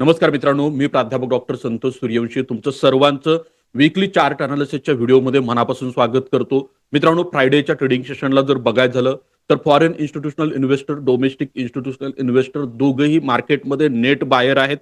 नमस्कार मित्रांनो मी प्राध्यापक डॉक्टर संतोष सूर्यवंशी. तुमचं सर्वांचं वीकली चार्ट अनालिसिसच्या व्हिडिओमध्ये मनापासून स्वागत करतो. मित्रांनो फ्रायडेच्या ट्रेडिंग सेशनला जर बघायचं झालं तर foreign institutional investor domestic institutional investor दोघंही मार्केटमध्ये नेट बायर आहेत.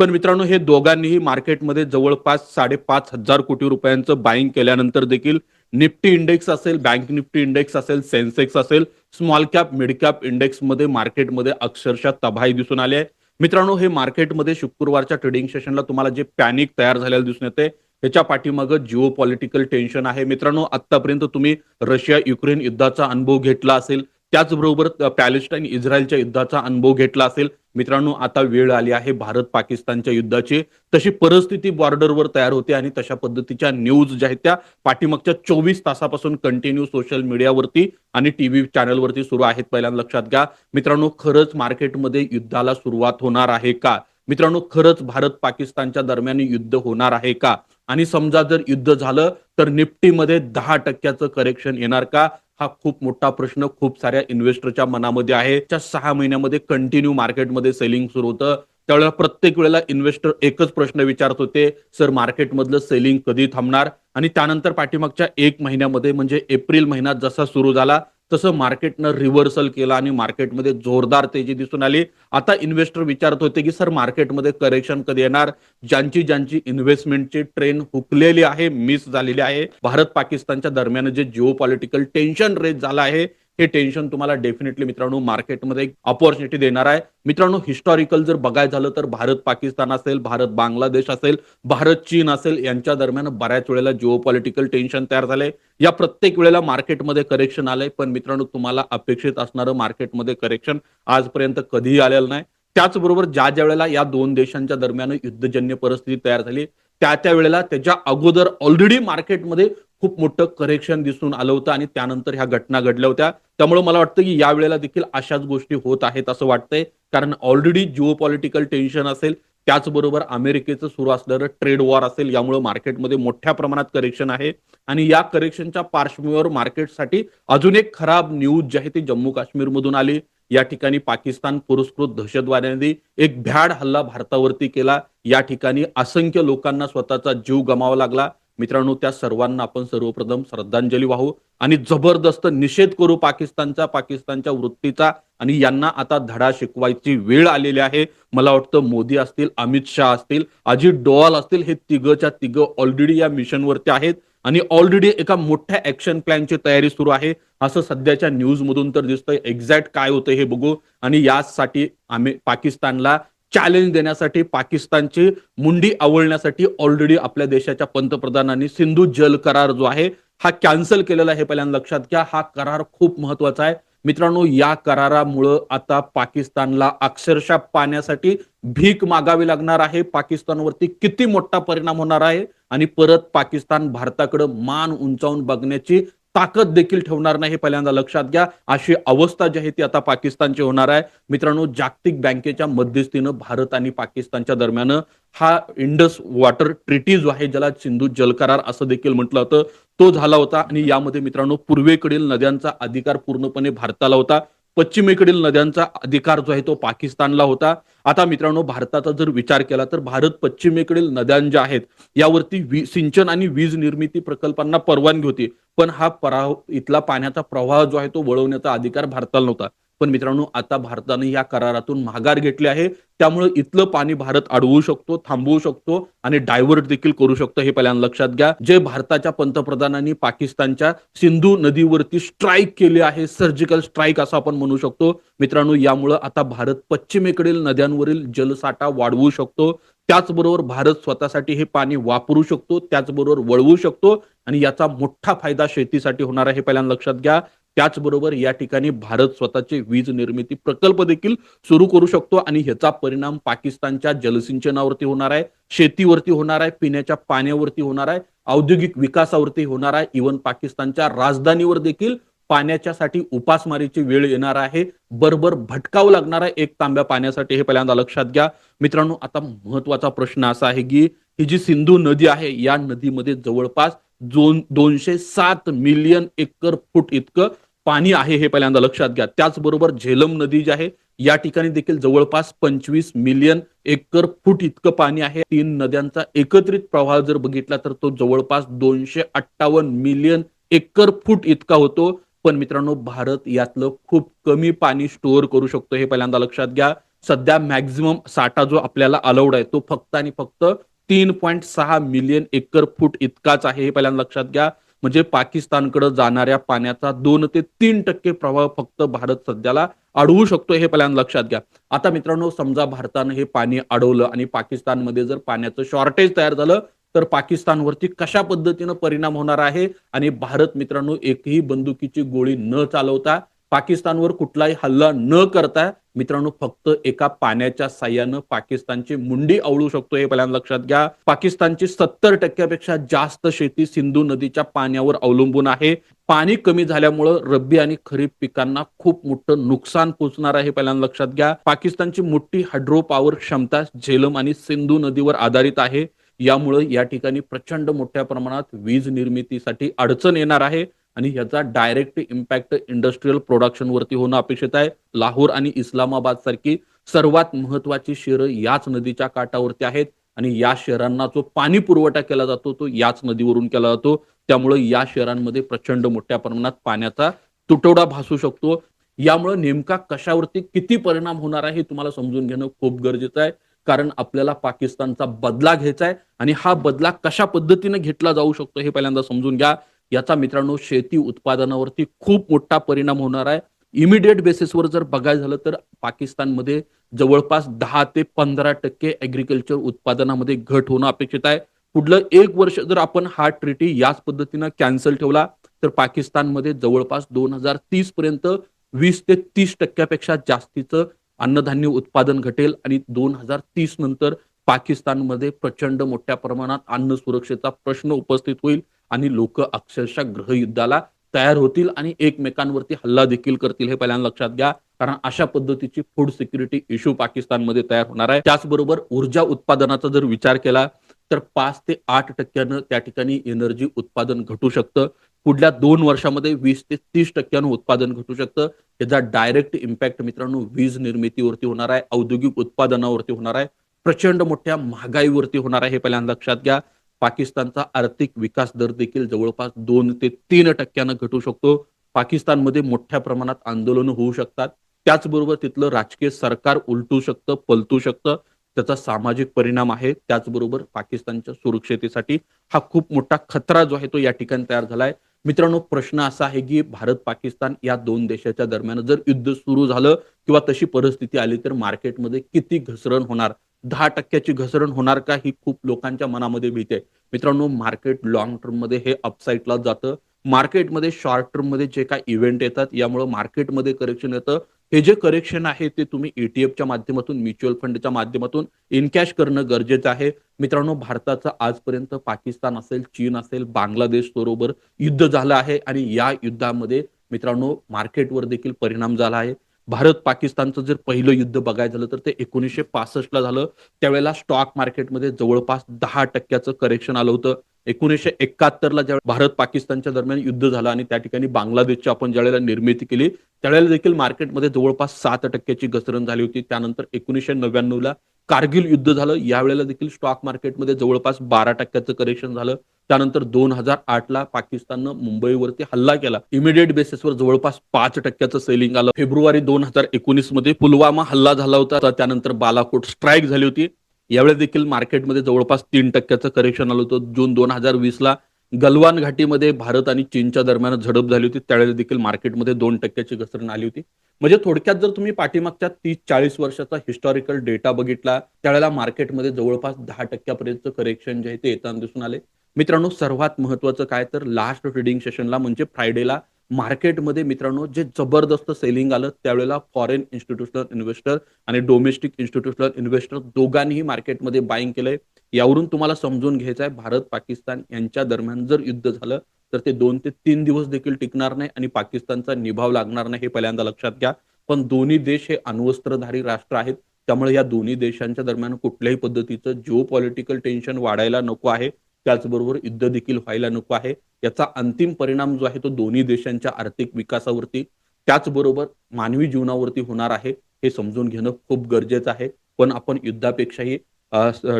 पण मित्रांनो हे दोघांनीही मार्केटमध्ये जवळपास साडेपाच हजार कोटी रुपयांचं बाईंग केल्यानंतर देखील निफ्टी इंडेक्स असेल बँक निफ्टी इंडेक्स असेल सेन्सेक्स असेल स्मॉल कॅप मिड कॅप इंडेक्समध्ये मार्केटमध्ये अक्षरशः तबाही दिसून आली आहे. मित्रांनो हे मार्केटमध्ये शुक्रवारच्या ट्रेडिंग सेशनला तुम्हाला जे पॅनिक तयार झालेलं दिसून येते त्याच्या पाठीमागं जिओ पॉलिटिकल टेन्शन आहे. मित्रांनो आतापर्यंत तुम्ही रशिया युक्रेन युद्धाचा अनुभव घेतला असेल त्याचबरोबर पॅलेस्टाईन इस्रायलच्या युद्धाचा अनुभव घेतला असेल. मित्रांनो आता वेळ आली आहे भारत पाकिस्तानच्या युद्धाची. तशी परिस्थिती बॉर्डरवर तयार होते आणि तशा पद्धतीच्या न्यूज ज्या आहेत त्या पाठीमागच्या चोवीस तासापासून कंटिन्यू सोशल मीडियावरती आणि टीव्ही चॅनलवरती सुरू आहेत. पहिल्यांदा लक्षात घ्या. मित्रांनो खरंच मार्केटमध्ये युद्धाला सुरुवात होणार आहे का? मित्रांनो खरंच भारत पाकिस्तानच्या दरम्यान युद्ध होणार आहे का? आणि समजा जर युद्ध झालं तर निफ्टीमध्ये दहा टक्क्याचं करेक्शन येणार का? हा खूप मोठा प्रश्न खूप साऱ्या इन्व्हेस्टरच्या मनामध्ये आहे. त्या सहा महिन्यामध्ये कंटिन्यू मार्केटमध्ये सेलिंग सुरू होतं. त्यावेळेला प्रत्येक वेळेला इन्व्हेस्टर एकच प्रश्न विचारत होते सर मार्केटमधलं सेलिंग कधी थांबणार? आणि त्यानंतर पाठीमागच्या एक महिन्यामध्ये म्हणजे एप्रिल महिन्यात जसा सुरू झाला तसं मार्केटनं रिव्हर्सल केलं आणि मार्केटमध्ये जोरदार तेजी दिसून आली. आता इन्व्हेस्टर विचारत होते की सर मार्केटमध्ये करेक्शन कधी येणार? ज्यांची ज्यांची इन्व्हेस्टमेंटची ट्रेन हुकलेली आहे मिस झालेली आहे. भारत पाकिस्तानच्या दरम्यान जे जिओ पॉलिटिकल टेन्शन रेज झालं आहे हे टेन्शन तुम्हाला डेफिनेटली मित्रांनो मार्केटमध्ये एक ऑपॉर्च्युनिटी देणार आहे. मित्रांनो हिस्टॉरिकल जर बघायचं झालं तर भारत पाकिस्तान असेल भारत बांगलादेश असेल भारत चीन असेल यांच्या दरम्यान बऱ्याच वेळेला जिओ पॉलिटिकल टेन्शन तयार झालंय या प्रत्येक वेळेला मार्केटमध्ये करेक्शन आलंय. पण मित्रांनो तुम्हाला अपेक्षित असणारं मार्केटमध्ये करेक्शन आजपर्यंत कधीही आलेलं नाही. त्याचबरोबर ज्या ज्या वेळेला या दोन देशांच्या दरम्यान युद्धजन्य परिस्थिती तयार झाली त्या त्या वेळेला त्याच्या अगोदर ऑलरेडी मार्केटमध्ये खूप मोठं करेक्शन दिसून आलं होतं आणि त्यानंतर ह्या घटना घडल्या होत्या. त्यामुळे मला वाटतं की यावेळेला देखील अशाच गोष्टी होत आहेत असं वाटतंय. कारण ऑलरेडी जिओ पॉलिटिकल टेन्शन असेल त्याचबरोबर अमेरिकेचं सुरू असलेलं ट्रेड वॉर असेल यामुळे मार्केटमध्ये मोठ्या प्रमाणात करेक्शन आहे. आणि या करेक्शनच्या पार्श्वभूमीवर मार्केटसाठी अजून एक खराब न्यूज जी आहे ती जम्मू काश्मीरमधून आली. या ठिकाणी पाकिस्तान पुरस्कृत दहशतवाद्यांनी एक भ्याड हल्ला भारतावरती केला. या ठिकाणी असंख्य लोकांना स्वतःचा जीव गमावा लागला. मित्रांनो त्या सर्वांना आपण सर्वप्रथम श्रद्धांजली वाहू आणि जबरदस्त निषेध करू पाकिस्तानचा पाकिस्तानच्या वृत्तीचा आणि यांना आता धडा शिकवायची वेळ आलेली आहे. मला वाटतं मोदी असतील अमित शहा असतील अजित डोवाल असतील हे तिघच्या तिघ ऑलरेडी या मिशनवरती आहेत. आणि ऑलरेडी एका मोठ्या ऍक्शन प्लॅनची तयारी सुरू आहे. असं सध्याच्या न्यूज मधून तर दिसतंय. एक्झॅक्ट काय होतं हे बघू. आणि यासाठी आम्ही पाकिस्तानला चॅलेंज देण्यासाठी पाकिस्तानची मुंडी आवळण्यासाठी ऑलरेडी आपल्या देशाच्या पंतप्रधानांनी सिंधू जल करार जो आहे हा कॅन्सल केलेला आहे. पहिल्यांदा लक्षात घ्या. हा करार खूप महत्त्वाचा आहे. मित्रांनो या करारामुळं आता पाकिस्तानला अक्षरशः पाण्यासाठी भीक मागावी लागणार आहे. पाकिस्तानवरती किती मोठा परिणाम होणार आहे आणि परत पाकिस्तान भारताकडे मान उंचावून बघण्याची ताकद देखील ठेवणार नाही हे पहिल्यांदा लक्षात घ्या. अशी अवस्था जी आहे ती आता पाकिस्तानची होणार आहे. मित्रांनो जागतिक बँकेच्या मध्यस्थीनं भारत आणि पाकिस्तानच्या दरम्यान हा इंडस वॉटर ट्रिटी जो आहे ज्याला सिंधू जल करार असं देखील म्हटलं होतं तो झाला होता. आणि यामध्ये मित्रांनो पूर्वेकडील नद्यांचा अधिकार पूर्णपणे भारताला होता. पश्चिमेकडील नद्यांचा अधिकार जो आहे तो पाकिस्तानला होता. आता मित्रांनो भारताचा जर विचार केला तर भारत पश्चिमेकडील नद्यां ज्या आहेत यावरती सिंचन आणि वीज निर्मिती प्रकल्पांना परवानगी होती. पण हा पराव इथला पाण्याचा प्रवाह जो आहे तो वळवण्याचा अधिकार भारताला नव्हता. पण मित्रांनो आता भारताने या करारातून माघार घेतली आहे. त्यामुळे इथलं पाणी भारत अडवू शकतो थांबवू शकतो आणि डायव्हर्ट देखील करू शकतो हे पहिल्यांदा लक्षात घ्या. जे भारताच्या पंतप्रधानांनी पाकिस्तानच्या सिंधू नदीवरती स्ट्राईक केली आहे सर्जिकल स्ट्राईक असं आपण म्हणू शकतो. मित्रांनो यामुळं आता भारत पश्चिमेकडील नद्यांवरील जलसाठा वाढवू शकतो. त्याचबरोबर भारत स्वतःसाठी हे पाणी वापरू शकतो त्याचबरोबर वळवू शकतो आणि याचा मोठा फायदा शेतीसाठी होणार आहे पहिल्यांदा लक्षात घ्या. त्याचबरोबर या ठिकाणी भारत स्वतःचे वीज निर्मिती प्रकल्प देखील सुरू करू शकतो आणि ह्याचा परिणाम पाकिस्तानच्या जलसिंचनावरती होणार आहे शेतीवरती होणार आहे पिण्याच्या पाण्यावरती होणार आहे औद्योगिक विकासावरती होणार आहे. इवन पाकिस्तानच्या राजधानीवर देखील पाण्याच्यासाठी उपासमारीची वेळ येणार आहे. बरोबर भटकावं लागणार आहे एक तांब्या पाण्यासाठी हे पहिल्यांदा लक्षात घ्या. मित्रांनो आता महत्त्वाचा प्रश्न असा आहे की ही जी सिंधू नदी आहे या नदीमध्ये जवळपास दोन दोनशे सात मिलियन एकर फूट इतकं पाणी आहे हे पहिल्यांदा लक्षात घ्या. त्याचबरोबर झेलम नदी जी आहे या ठिकाणी देखील जवळपास पंचवीस मिलियन एकर फूट इतकं पाणी आहे. तीन नद्यांचा एकत्रित प्रवाह जर बघितला तर तो जवळपास दोनशे अठ्ठावन्न मिलियन एकर फूट इतका होतो. पण मित्रांनो भारत यातलं खूप कमी पाणी स्टोअर करू शकतो हे पहिल्यांदा लक्षात घ्या. सध्या मॅक्झिमम साठा जो आपल्याला अलाउड आहे तो फक्त आणि फक्त तीन पॉईंट सहा मिलियन एकर फूट इतकाच आहे हे पहिल्यांदा लक्षात घ्या. म्हणजे पाकिस्तानकडे जाणाऱ्या पाण्याचा दोन ते तीन टक्के प्रवाह फक्त भारत सध्याला अडवू शकतो हे पहिल्यांदा लक्षात घ्या. आता मित्रांनो समजा भारतानं हे पाणी अडवलं आणि पाकिस्तानमध्ये जर पाण्याचं शॉर्टेज तयार झालं तर पाकिस्तानवरती कशा पद्धतीनं परिणाम होणार आहे? आणि भारत मित्रांनो एकही बंदुकीची गोळी न चालवता पाकिस्तानवर कुठलाही हल्ला न करता मित्रांनो फक्त एका पाण्याच्या साह्यानं पाकिस्तानची मुंडी आवळू शकतो हे पहिल्यांदा लक्षात घ्या. पाकिस्तानची सत्तर टक्क्यापेक्षा जास्त शेती सिंधू नदीच्या पाण्यावर अवलंबून आहे. पाणी कमी झाल्यामुळं रब्बी आणि खरीप पिकांना खूप मोठं नुकसान पोचणार आहे पहिल्यांदा लक्षात घ्या. पाकिस्तानची मोठी हायड्रो पॉवर क्षमता झेलम आणि सिंधू नदीवर आधारित आहे. यामुळे या ठिकाणी प्रचंड मोठ्या प्रमाणात वीज निर्मितीसाठी अडचण येणार आहे. आणि याचा डायरेक्ट इम्पॅक्ट इंडस्ट्रीयल प्रोडक्शन वरती होणं अपेक्षित आहे. लाहोर आणि इस्लामाबाद सारखी सर्वात महत्वाची शहरं याच नदीच्या काठावरती आहेत आणि या शहरांना जो पाणी पुरवठा केला जातो तो याच नदीवरून केला जातो. त्यामुळे या शहरांमध्ये प्रचंड मोठ्या प्रमाणात पाण्याचा तुटवडा भासू शकतो. यामुळे नेमका कशावरती किती परिणाम होणार आहे हे तुम्हाला समजून घेणं खूप गरजेचं आहे. कारण आपल्याला पाकिस्तानचा बदला घ्यायचा आहे आणि हा बदला कशा पद्धतीने घेतला जाऊ शकतो हे पहिल्यांदा समजून घ्या. याचा मित्रांनो शेती उत्पादनावरती खूप मोठा परिणाम होणार आहे. इमिडिएट बेसिसवर जर बघायला झालं तर पाकिस्तानमध्ये जवळपास दहा ते पंधरा टक्के ऍग्रिकल्चर उत्पादनामध्ये घट होणं अपेक्षित आहे. पुढलं एक वर्ष जर आपण हा ट्रिटी याच पद्धतीनं कॅन्सल ठेवला तर पाकिस्तानमध्ये जवळपास दोन हजार तीस पर्यंत वीस ते तीस टक्क्यापेक्षा जास्तीचं अन्नधान्य उत्पादन घटेल आणि दोन हजार तीस नंतर पाकिस्तानमध्ये प्रचंड मोठ्या प्रमाणात अन्न सुरक्षेचा प्रश्न उपस्थित होईल. आणि लोक अक्षरशः ग्रहयुद्धाला तयार होतील आणि एकमेकांवरती हल्ला देखील करतील हे पहिल्यांदा लक्षात घ्या. कारण अशा पद्धतीची फूड सिक्युरिटी इश्यू पाकिस्तानमध्ये तयार होणार आहे. त्याचबरोबर ऊर्जा उत्पादनाचा जर विचार केला तर पाच ते आठ टक्क्यानं त्या ठिकाणी एनर्जी उत्पादन घटू शकतं. पुढल्या दोन वर्षामध्ये वीस ते तीस टक्क्यानं उत्पादन घटू शकतं. याचा डायरेक्ट इम्पॅक्ट मित्रांनो वीज निर्मितीवरती होणार आहे औद्योगिक उत्पादनावरती होणार आहे प्रचंड मोठ्या महागाईवरती होणार आहे हे पहिल्यांदा लक्षात घ्या. पाकिस्तानचा आर्थिक विकास दर देखील जवळपास दोन ते तीन टक्क्यानं घटू शकतो. पाकिस्तानमध्ये मोठ्या प्रमाणात आंदोलनं होऊ शकतात. त्याचबरोबर तिथलं राजकीय सरकार उलटू शकतं पलटू शकतं. त्याचा सामाजिक परिणाम आहे. त्याचबरोबर पाकिस्तानच्या सुरक्षतेसाठी हा खूप मोठा खतरा जो आहे तो या ठिकाणी तयार झालाय. मित्रांनो प्रश्न असा आहे की भारत पाकिस्तान या दोन देशाच्या दरम्यान जर युद्ध सुरू झालं किंवा तशी परिस्थिती आली तर मार्केटमध्ये किती घसरण होणार? दहा टक्क्याची घसरण होणार का ही खूप लोकांच्या मनामध्ये भीती आहे. मित्रांनो मार्केट लॉंग टर्ममध्ये हे अपसाईडला जातं. मार्केटमध्ये शॉर्ट टर्ममध्ये जे काय इव्हेंट येतात यामुळे मार्केटमध्ये करेक्शन येतं. हे जे करेक्शन आहे ते तुम्ही ईटीएफच्या माध्यमातून म्युच्युअल फंडच्या माध्यमातून इनकॅश करणं गरजेचं आहे. मित्रांनो भारताचं आजपर्यंत पाकिस्तान असेल चीन असेल बांगलादेश बरोबर युद्ध झालं आहे. आणि या युद्धामध्ये मित्रांनो मार्केटवर देखील परिणाम झाला आहे. भारत पाकिस्तानचं जर पहिलं युद्ध बघायचं झालं तर ते एकोणीसशे पासष्टला झालं. त्यावेळेला स्टॉक मार्केटमध्ये जवळपास दहा टक्क्याचं करेक्शन आलं होतं. एकोणीसशे एकाहत्तरला ज्या भारत पाकिस्तानच्या दरम्यान युद्ध झालं आणि त्या ठिकाणी बांगलादेशची आपण ज्यावेळेला निर्मिती केली त्यावेळेला देखील मार्केटमध्ये जवळपास सात टक्क्याची घसरण झाली होती. त्यानंतर एकोणीसशे नव्याण्णवला कारगिल युद्ध झालं. यावेळेला देखील स्टॉक मार्केटमध्ये जवळपास बारा टक्क्याचं करेक्शन झालं. त्यानंतर दोन हजार आठला पाकिस्ताननं मुंबईवरती हल्ला केला. इमिडिएट बेसिसवर जवळपास पाच टक्क्याचं सेलिंग आलं. फेब्रुवारी दोन हजार एकोणीसमध्ये पुलवामा हल्ला झाला होता. त्यानंतर बालाकोट स्ट्राईक झाली होती. यावेळेस देखील मार्केटमध्ये जवळपास तीन टक्क्याचं करेक्शन आलं होतं. जून दोन हजार वीसला गलवान घाटीमध्ये भारत आणि चीनच्या दरम्यान झडप झाली होती. त्यावेळेस देखील मार्केटमध्ये दोन टक्क्याची घसरण आली होती. म्हणजे थोडक्यात जर तुम्ही पाठीमागच्या तीस चाळीस वर्षाचा हिस्टॉरिकल डेटा बघितला त्यावेळेला मार्केटमध्ये जवळपास दहा टक्क्यापर्यंत करेक्शन जे आहे ते येताना दिसून आले. मित्रांनो सर्वात महत्वाचं काय तर लास्ट ट्रेडिंग सेशनला म्हणजे फ्रायडेला मार्केटमध्ये मित्रांनो जे जबरदस्त सेलिंग आलं त्यावेळेला फॉरेन इन्स्टिट्यूशनल इन्व्हेस्टर आणि डोमेस्टिक इन्स्टिट्यूशनल इन्व्हेस्टर दोघांनीही मार्केटमध्ये बाईंग केलंय. यावरून तुम्हाला समजून घ्यायचं आहे भारत पाकिस्तान यांच्या दरम्यान जर युद्ध झालं तर ते दोन ते तीन दिवस देखील टिकणार नाही आणि पाकिस्तानचा निभाव लागणार नाही हे पहिल्यांदा लक्षात घ्या. पण दोन्ही देश हे अण्वस्त्रधारी राष्ट्र आहेत त्यामुळे या दोन्ही देशांच्या दरम्यान कुठल्याही पद्धतीचं जिओ पॉलिटिकल टेन्शन वाढायला नको आहे. त्याचबरोबर युद्ध देखील व्हायला नको आहे. याचा अंतिम परिणाम जो आहे तो दोन्ही देशांच्या आर्थिक विकासावरती त्याचबरोबर मानवी जीवनावरती होणार आहे हे समजून घेणं खूप गरजेचं आहे. पण आपण युद्धापेक्षाही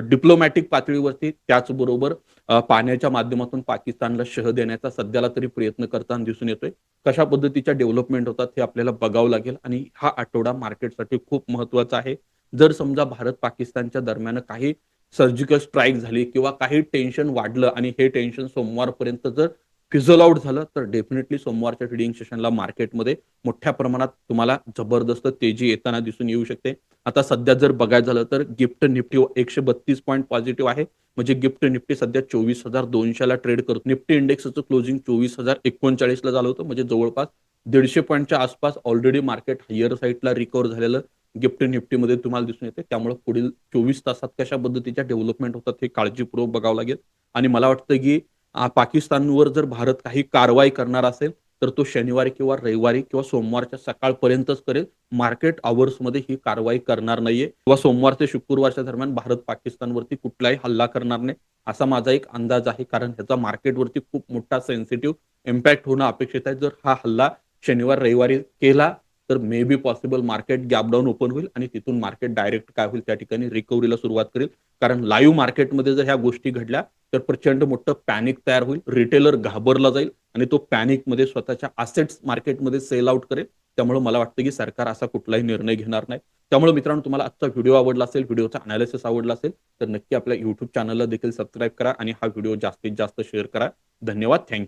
डिप्लोमॅटिक पातळीवरती त्याचबरोबर पाण्याच्या माध्यमातून पाकिस्तानला शह देण्याचा सध्याला तरी प्रयत्न करताना दिसून येतोय. कशा पद्धतीच्या डेव्हलपमेंट होतात हे आपल्याला बघावं लागेल आणि हा आठवडा मार्केटसाठी खूप महत्त्वाचा आहे. जर समजा भारत पाकिस्तानच्या दरम्यान काही सर्जिकल स्ट्राईक झाली किंवा काही टेन्शन वाढलं आणि हे टेन्शन सोमवारपर्यंत जर फिझल आउट झालं तर डेफिनेटली सोमवारच्या ट्रेडिंग सेशनला मार्केटमध्ये मोठ्या प्रमाणात तुम्हाला जबरदस्त तेजी येताना दिसून येऊ शकते. आता सध्या जर बघायचं झालं तर गिफ्ट निफ्टी एकशे बत्तीस पॉईंट पॉझिटिव्ह आहे. म्हणजे गिफ्ट निफ्टी सध्या चोवीस हजार दोनशेला ट्रेड करतो. निफ्टी इंडेक्सचं क्लोजिंग चोवीस हजार एकोणचाळीसला झालं होतं. म्हणजे जवळपास दीडशे पॉईंटच्या आसपास ऑलरेडी मार्केट हायर साईडला रिकवर झालेलं. गिफ्ट निफ्टीमध्ये तुम्हाला दिसून येते. त्यामुळे पुढील चोवीस तासात कशा पद्धतीच्या डेव्हलपमेंट होतात हे काळजीपूर्वक बघावं लागेल. आणि मला वाटतं की पाकिस्तानवर जर भारत काही कारवाई करणार असेल तर तो शनिवारी किंवा रविवारी किंवा सोमवारच्या सकाळपर्यंतच करेल. मार्केटमध्ये ही कारवाई करणार नाहीये. किंवा सोमवार ते शुक्रवारच्या दरम्यान भारत पाकिस्तानवरती कुठलाही हल्ला करणार नाही असा माझा एक अंदाज आहे. कारण ह्याचा मार्केटवरती खूप मोठा सेन्सिटिव्ह इम्पॅक्ट होणं अपेक्षित आहे. जर हा हल्ला शनिवार रविवारी केला तर maybe possible market gap down open होईल आणि तिथून मार्केट डायरेक्ट काय होईल त्या ठिकाणी रिकव्हरीला सुरुवात करेल. कारण लाईव्ह मार्केटमध्ये जर ह्या गोष्टी घडल्या तर प्रचंड मोठं पॅनिक तयार होईल. रिटेलर घाबरला जाईल आणि तो पॅनिकमध्ये स्वतःच्या असेट्स मार्केटमध्ये सेल आउट करेल. त्यामुळे मला वाटतं की सरकार असा कुठलाही निर्णय घेणार नाही. त्यामुळे मित्रांनो तुम्हाला आजचा व्हिडिओ आवडला असेल व्हिडिओचा अनालिसिस आवडला असेल तर नक्की आपल्या युट्यूब चॅनलला देखील सबस्क्राईब करा आणि हा व्हिडिओ जास्तीत जास्त शेअर करा. धन्यवाद. थँक्यू